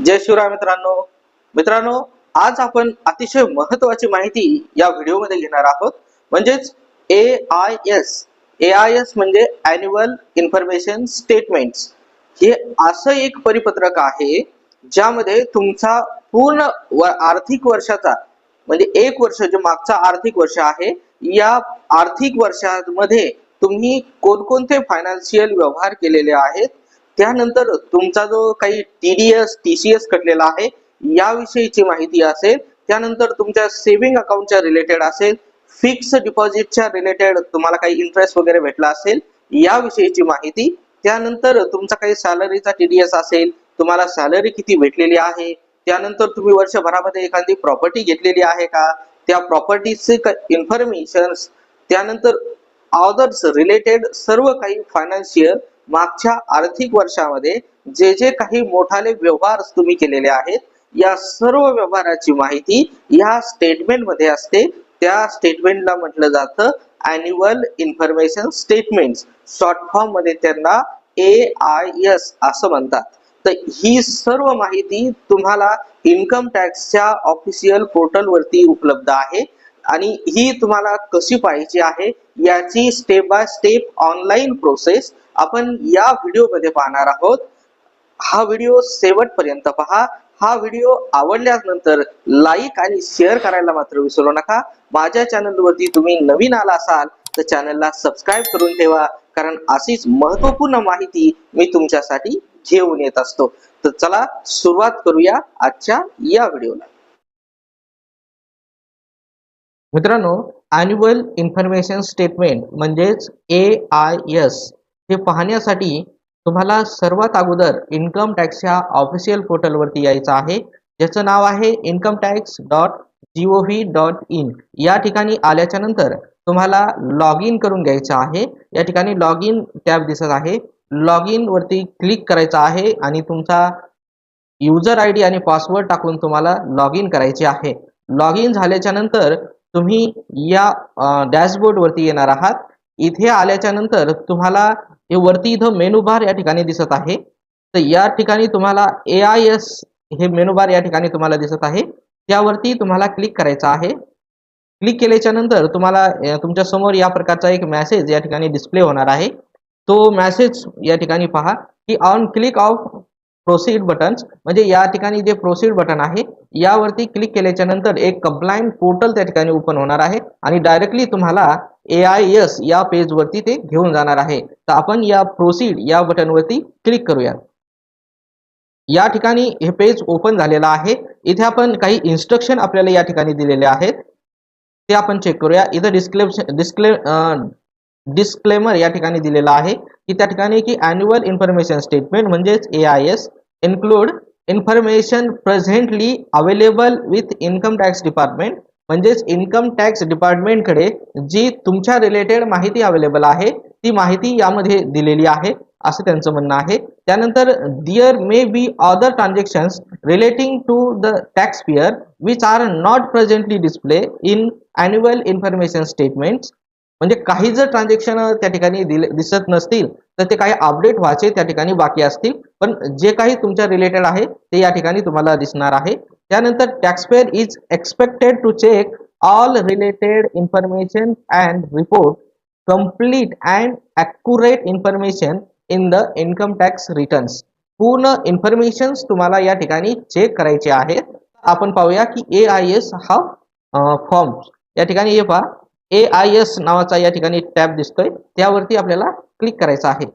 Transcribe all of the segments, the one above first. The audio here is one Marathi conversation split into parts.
जय शिवराय मित्रांनो. मित्रांनो आज आपण अतिशय महत्वाची माहिती या व्हिडिओमध्ये घेणार आहोत. म्हणजेच A I S A I S म्हणजे अॅन्युअल इन्फॉर्मेशन स्टेटमेंट हे असं एक परिपत्रक आहे ज्यामध्ये तुमचा पूर्ण आर्थिक वर्षाचा म्हणजे एक वर्ष जे मागचा आर्थिक वर्ष आहे या आर्थिक वर्षामध्ये तुम्ही कोणकोणते फायनान्शियल व्यवहार केलेले आहेत त्यानंतर तुमचा जो काही टीडीएस टीसीएस कटलेला आहे याविषयीची माहिती असेल. त्यानंतर तुमच्या सेव्हिंग अकाउंटच्या रिलेटेड असेल. फिक्स डिपॉझिटच्या रिलेटेड तुम्हाला काही इंटरेस्ट वगैरे भेटला असेल याविषयीची माहिती. त्यानंतर तुमचा काही सॅलरीचा टीडीएस असेल तुम्हाला सॅलरी किती भेटलेली आहे त्यानंतर तुम्ही वर्षभरामध्ये एखादी प्रॉपर्टी घेतलेली आहे का त्या प्रॉपर्टीचे इन्फॉर्मेशन त्यानंतर अदर्स रिलेटेड सर्व काही फायनान्शियल मागच्या आर्थिक वर्षामध्ये जे जे काही मोठाले व्यवहार तुम्ही केलेले आहेत या सर्व व्यवहाराची माहिती या स्टेटमेंटमध्ये असते. त्या स्टेटमेंटला म्हटलं जातं अॅन्युअल इन्फॉर्मेशन स्टेटमेंट शॉर्ट फॉर्ममध्ये त्यांना ए आय एस असं म्हणतात. तर ही सर्व माहिती तुम्हाला इन्कम टॅक्सच्या ऑफिशियल पोर्टल वरती उपलब्ध आहे. आणि ही तुम्हाला कशी पाहिजे आहे याची step by step online process आपण या व्हिडिओमध्ये पाहणार आहोत. हा व्हिडिओ शेवटपर्यंत पहा. हा व्हिडिओ आवडल्यानंतर लाईक आणि शेअर करायला मात्र विसरू नका. माझ्या चॅनलवरती तुम्ही नवीन आला असाल तर चॅनलला सबस्क्राईब करून ठेवा. कारण अशीच महत्त्वपूर्ण माहिती मी तुमच्यासाठी घेऊन येत असतो. तर चला सुरुवात करूया आजच्या या व्हिडिओला मित्रांनो अॅन्युअल इन्फॉर्मेशन स्टेटमेंट म्हणजेच ए आय एस हे पाहण्यासाठी तुम्हाला सर्वात अगोदर इन्कम टॅक्स ह्या ऑफिशियल पोर्टलवरती यायचं आहे. ज्याचं नाव आहे income tax dot G O V dot in या ठिकाणी आल्याच्यानंतर तुम्हाला लॉग इन करून घ्यायचं आहे. या ठिकाणी लॉग इन टॅब दिसत आहे. लॉग इन वरती क्लिक करायचं आहे आणि तुमचा युजर आय डी आणि पासवर्ड टाकून तुम्हाला लॉग इन करायचे आहे. लॉग इन झाल्याच्यानंतर तुम्ही या डॅशबोर्डवरती येणार आहात. इथे आल्याच्यानंतर तुम्हाला हे वरती इथं मेनू बार या ठिकाणी दिसत आहे. तर या ठिकाणी तुम्हाला ए आय एस हे मेनू बार या ठिकाणी तुम्हाला दिसत आहे. त्यावरती तुम्हाला क्लिक करायचं आहे. क्लिक केल्याच्यानंतर तुम्हाला तुमच्यासमोर या प्रकारचा एक मेसेज या ठिकाणी डिस्प्ले होणार आहे. तो मॅसेज या ठिकाणी पहा की on click of proceed buttons म्हणजे या ठिकाणी जे प्रोसीड बटन आहे यावरती क्लिक केल्याच्यानंतर एक कंप्लायंट पोर्टल त्या ठिकाणी ओपन होणार आहे. आणि डायरेक्टली तुम्हाला ए आय एस या पेजवरती ते घेऊन जाणार आहे. तर आपण या प्रोसीड या बटनवरती क्लिक करूया या ठिकाणी हे पेज ओपन झालेलं आहे. इथे आपण काही इन्स्ट्रक्शन आपल्याला या ठिकाणी दिलेले आहेत. ते आपण चेक करूया. इथं डिस्क्लेप्शन डिस्क्ले डिस्क्लेमर या ठिकाणी दिलेला आहे. की त्या ठिकाणी की अॅन्युअल इन्फॉर्मेशन स्टेटमेंट म्हणजेच A I S include information presently available with income tax department म्हणजेच इन्कम टॅक्स डिपार्टमेंटकडे जी तुमच्या रिलेटेड माहिती अवेलेबल आहे ती माहिती यामध्ये दिलेली आहे असं त्यांचं म्हणणं आहे. त्यानंतर there may be other transactions relating to the tax payer which are not presently display in annual information statements म्हणजे काही जर ट्रान्झॅक्शन त्या ठिकाणी दिले दिसत नसतील तर ते काही अपडेट व्हायचे त्या ठिकाणी बाकी असतील. पण जे काही तुमच्या रिलेटेड आहे ते या ठिकाणी तुम्हाला दिसणार आहे. त्यानंतर taxpayer is expected to check all related information and report complete and accurate information in the income tax returns पूर्ण इन्फॉर्मेशन तुम्हाला या ठिकाणी चेक करायचे आहेत. आपण पाहूया की ए आय एस हा फॉर्म या ठिकाणी हे पहा. ए आय एस नावाचा या ठिकाणी टॅब दिसतोय. त्यावरती आपल्याला क्लिक करायचं आहे.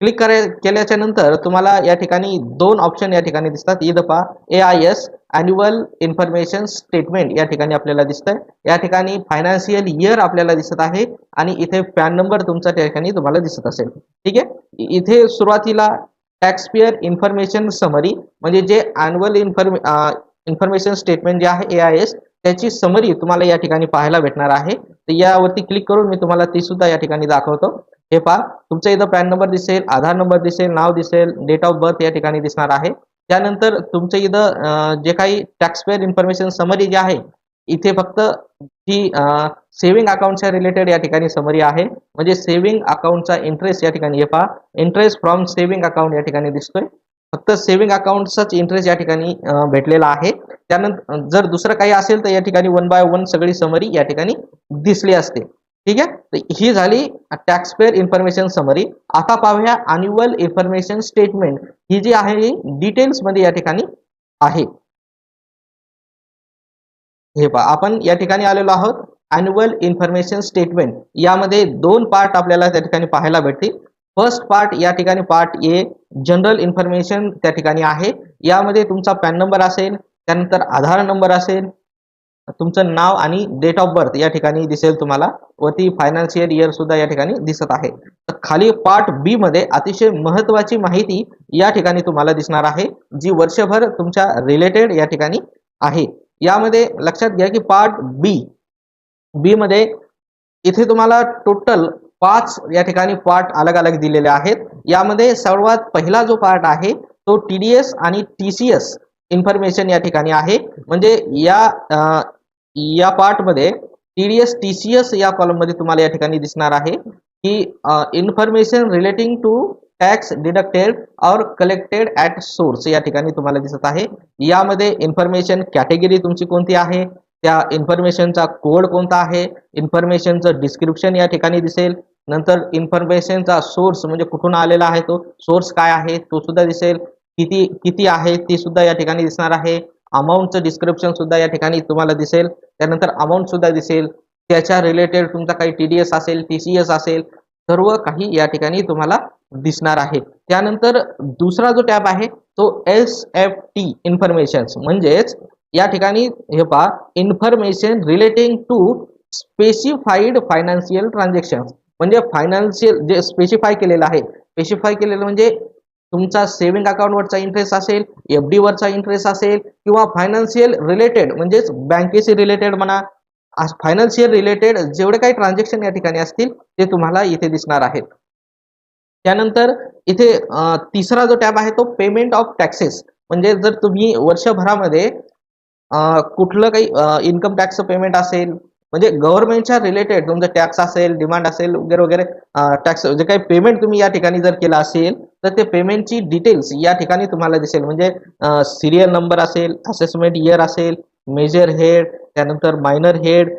क्लिक कराय केल्याच्यानंतर तुम्हाला या ठिकाणी दोन ऑप्शन या ठिकाणी दिसतात. इथं पहा. A I S annual information statement या ठिकाणी आपल्याला दिसतंय. या ठिकाणी फायनान्शियल इयर आपल्याला दिसत आहे आणि इथे पॅन नंबर तुमचा त्या ठिकाणी तुम्हाला दिसत असेल. ठीक आहे? इथे सुरुवातीला टॅक्सपेअर इन्फॉर्मेशन समरी म्हणजे जे अॅन्युअल इन्फॉर्मे इन्फॉर्मेशन स्टेटमेंट जे आहे ए आय एस त्याची समरी तुम्हाला या ठिकाणी पाहायला भेटणार आहे. तर यावरती क्लिक करून मी तुम्हाला ती सुद्धा या ठिकाणी दाखवतो. हे पहा तुमचा इथं पॅन नंबर दिसेल आधार नंबर दिसेल नाव दिसेल डेट ऑफ बर्थ या ठिकाणी दिसणार आहे. त्यानंतर तुमच्या इथं जे काही टॅक्सपेअर इन्फॉर्मेशन समरी जे आहे इथे फक्त ही सेव्हिंग अकाउंटच्या रिलेटेड या ठिकाणी समरी आहे. म्हणजे सेव्हिंग अकाउंटचा इंटरेस्ट या ठिकाणी हे पहा इंटरेस्ट फ्रॉम सेव्हिंग अकाउंट या ठिकाणी दिसतोय. फक्त सेव्हिंग अकाउंटचाच इंटरेस्ट या ठिकाणी भेटलेला आहे. त्यानंतर जर दुसरं काही असेल तर या ठिकाणी वन बाय वन सगळी समरी या ठिकाणी दिसली असते. ठीक आहे? ही झाली टॅक्स पेअर इन्फॉर्मेशन समरी आता पाहूया अन्युअल इन्फॉर्मेशन स्टेटमेंट ही जी आहे ही डिटेल्समध्ये या ठिकाणी आहे. हे पहा आपण या ठिकाणी आलेलो आहोत. अन्युअल इन्फॉर्मेशन स्टेटमेंट यामध्ये दोन पार्ट आपल्याला त्या ठिकाणी पाहायला भेटतील. फर्स्ट पार्ट या ठिकाणी पार्ट ए जनरल इन्फॉर्मेशन त्या ठिकाणी आहे. यामध्ये तुमचा पॅन नंबर असेल त्यानंतर आधार नंबर असेल तुमचं नाव आणि डेट ऑफ बर्थ या ठिकाणी दिसेल तुम्हाला. व ती फायनान्शियल इयर सुद्धा या ठिकाणी दिसत आहे. तर खाली पार्ट बी मध्ये अतिशय महत्वाची माहिती या ठिकाणी तुम्हाला दिसणार आहे जी वर्षभर तुमच्या रिलेटेड या ठिकाणी आहे. यामध्ये लक्षात घ्या की पार्ट बी बी मध्ये इथे तुम्हाला टोटल पाच या ठिकाणी पार्ट अलग अलग दिलेले आहेत. यामध्ये सर्वात पहिला जो पार्ट आहे तो टीडीएस आणि टीसीएस इन्फॉर्मेशन या ठिकाणी आहे. म्हणजे या या पार्टमध्ये T D S T C S या कॉलममध्ये तुम्हाला या ठिकाणी दिसणार आहे की information relating to tax deducted or collected at source या ठिकाणी तुम्हाला दिसत आहे. यामध्ये इन्फॉर्मेशन कॅटेगरी तुमची कोणती आहे? त्या इन्फॉर्मेशनचा कोड कोणता आहे? इन्फॉर्मेशनचं डिस्क्रिप्शन या ठिकाणी दिसेल. नंतर इन्फॉर्मेशनचा सोर्स म्हणजे कुठून आलेला आहे तो? सोर्स काय आहे? तो सुद्धा दिसेल. किती किती आहे? ती सुद्धा या ठिकाणी दिसणार आहे. अमाऊंटचं डिस्क्रिप्शन सुद्धा या ठिकाणी तुम्हाला दिसेल. त्यानंतर अमाऊंट सुद्धा दिसेल. त्याच्या रिलेटेड तुमचा काही टीडीएस असेल टीसीएस असेल सर्व काही या ठिकाणी तुम्हाला दिसणार आहे. त्यानंतर दुसरा जो टॅब आहे तो एस एफ टी इन्फॉर्मेशन म्हणजेच या ठिकाणी हे पहा information relating to specified financial transaction म्हणजे फायनान्शियल जे स्पेसिफाय केलेलं आहे स्पेसिफाय केलेलं म्हणजे तुमचा सेव्हिंग अकाउंटवरचा इंटरेस्ट असेल एफ डी वरचा इंटरेस्ट असेल किंवा फायनान्शियल रिलेटेड म्हणजेच बँकेशी रिलेटेड म्हणा फायनान्शियल रिलेटेड जेवढे काही ट्रान्झॅक्शन या ठिकाणी असतील ते तुम्हाला इथे दिसणार आहेत. त्यानंतर इथे तिसरा जो टॅब आहे तो पेमेंट ऑफ टॅक्सेस म्हणजे जर तुम्ही वर्षभरामध्ये कुठलं काही इन्कम टॅक्सचं पेमेंट असेल म्हणजे गव्हर्नमेंटच्या रिलेटेड तुमचं टॅक्स असेल डिमांड असेल वगैरे वगैरे टॅक्स जे काही पेमेंट तुम्ही या ठिकाणी जर केलं असेल तर ते पेमेंटची डिटेल्स या ठिकाणी तुम्हाला दिसेल. म्हणजे सिरियल नंबर असेल असेसमेंट इयर असेल मेजर हेड त्यानंतर मायनर हेड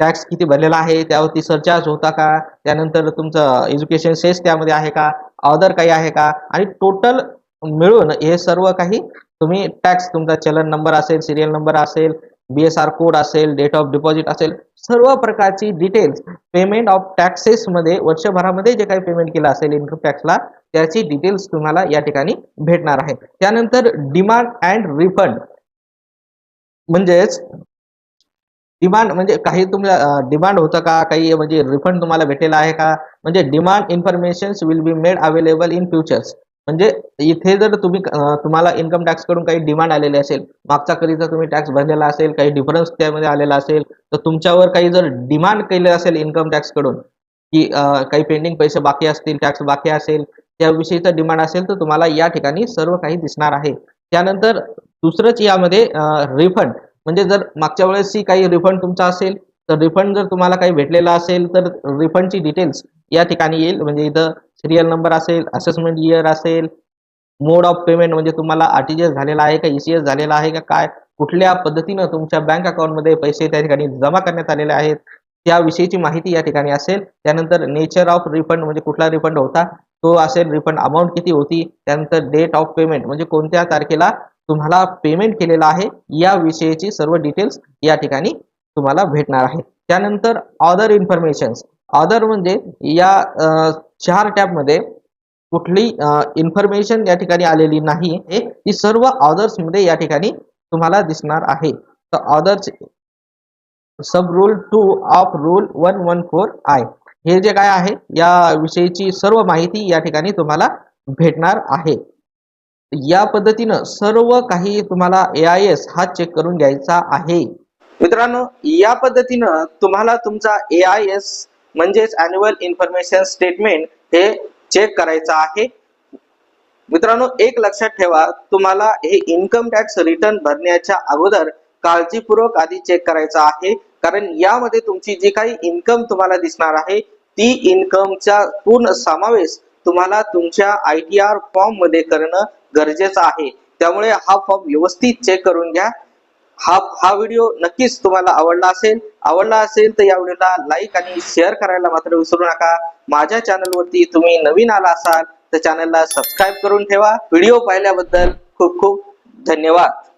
टॅक्स किती भरलेला आहे त्यावरती सरचार्ज होता का त्यानंतर तुमचं एज्युकेशन सेस त्यामध्ये आहे का अदर काही आहे का आणि टोटल मिळून हे सर्व काही तुम्ही टॅक्स तुमचा चलन नंबर असेल सिरियल नंबर असेल बी एस आर कोड असेल डेट ऑफ डिपॉझिट असेल सर्व प्रकारची डिटेल्स पेमेंट ऑफ टॅक्सेस मध्ये वर्षभरामध्ये जे काही पेमेंट केलं असेल इन्कम टॅक्सला त्याची डिटेल्स तुम्हाला या ठिकाणी भेटणार आहे. त्यानंतर डिमांड अँड रिफंड म्हणजेच डिमांड म्हणजे काही तुम्हाला डिमांड होतं का? काही म्हणजे रिफंड तुम्हाला भेटेला आहे का? म्हणजे demand information will be made available in futures म्हणजे इथे जर तुम्ही तुम्हाला इन्कम टॅक्सकडून काही डिमांड आलेली असेल मागचा कधीचा तुम्ही टॅक्स भरलेला असेल काही डिफरन्स त्यामध्ये आलेला असेल तर तुमच्यावर काही जर डिमांड केले असेल इन्कम टॅक्सकडून की काही पेंडिंग पैसे बाकी असतील टॅक्स बाकी असेल त्याविषयीचा डिमांड असेल तर तुम्हाला या ठिकाणी सर्व काही दिसणार आहे. त्यानंतर दुसरंच यामध्ये रिफंड म्हणजे जर मागच्या वेळेसही काही रिफंड तुमचा असेल तर रिफंड जर तुम्हाला काही भेटलेला असेल तर रिफंडची डिटेल्स या ठिकाणी येईल. म्हणजे इथं सिरियल नंबर असेल असेसमेंट इयर असेल मोड ऑफ पेमेंट म्हणजे तुम्हाला आरटीजीएस झालेला आहे का ईसीएस झालेला आहे का काय कुठल्या पद्धतीनं तुमच्या बँक अकाउंटमध्ये पैसे त्या ठिकाणी जमा करण्यात आलेले आहेत त्याविषयीची माहिती या ठिकाणी असेल. त्यानंतर नेचर ऑफ रिफंड म्हणजे कुठला रिफंड होता तो असेल रिफंड अमाऊंट किती होती त्यानंतर डेट ऑफ पेमेंट म्हणजे कोणत्या तारखेला तुम्हाला पेमेंट केलेला आहे या विषयीची सर्व डिटेल्स या ठिकाणी तुम्हाला भेटणार आहे त्यानंतर अदर इन्फॉर्मेशन अदर म्हणजे या चार टॅबमध्ये कुठली इन्फॉर्मेशन या ठिकाणी आलेली नाही हे ती सर्व ऑदर्समध्ये या ठिकाणी तुम्हाला दिसणार आहे. तर others sub rule two of rule one one four I हे जे काय आहे या विषयीची सर्व माहिती या ठिकाणी तुम्हाला भेटणार आहे. या पद्धतीनं सर्व काही तुम्हाला ए आय एस हा चेक करून घ्यायचा आहे. मित्रांनो या पद्धतीनं तुम्हाला तुमचा ए आय एस म्हणजेच अॅन्युअल इन्फॉर्मेशन स्टेटमेंट हे चेक करायचं आहे. मित्रांनो एक लक्षात ठेवा तुम्हाला हे इन्कम टॅक्स रिटर्न भरण्याच्या अगोदर काळजीपूर्वक आधी चेक करायचं आहे. कारण यामध्ये तुमची जी काही इन्कम तुम्हाला दिसणार आहे ती इन्कमचा पूर्ण समावेश तुम्हाला तुमच्या आय टी आर फॉर्ममध्ये करणं गरजेचं आहे. त्यामुळे हा फॉर्म व्यवस्थित चेक करून घ्या. हा हा व्हिडिओ नक्कीच तुम्हाला आवडला असेल. आवडला असेल तर या व्हिडिओला लाईक आणि शेअर करायला मात्र विसरू नका. माझ्या चॅनलवरती तुम्ही नवीन आला असाल तर चॅनलला सबस्क्राईब करून ठेवा. व्हिडिओ पाहिल्याबद्दल खूप खूप धन्यवाद.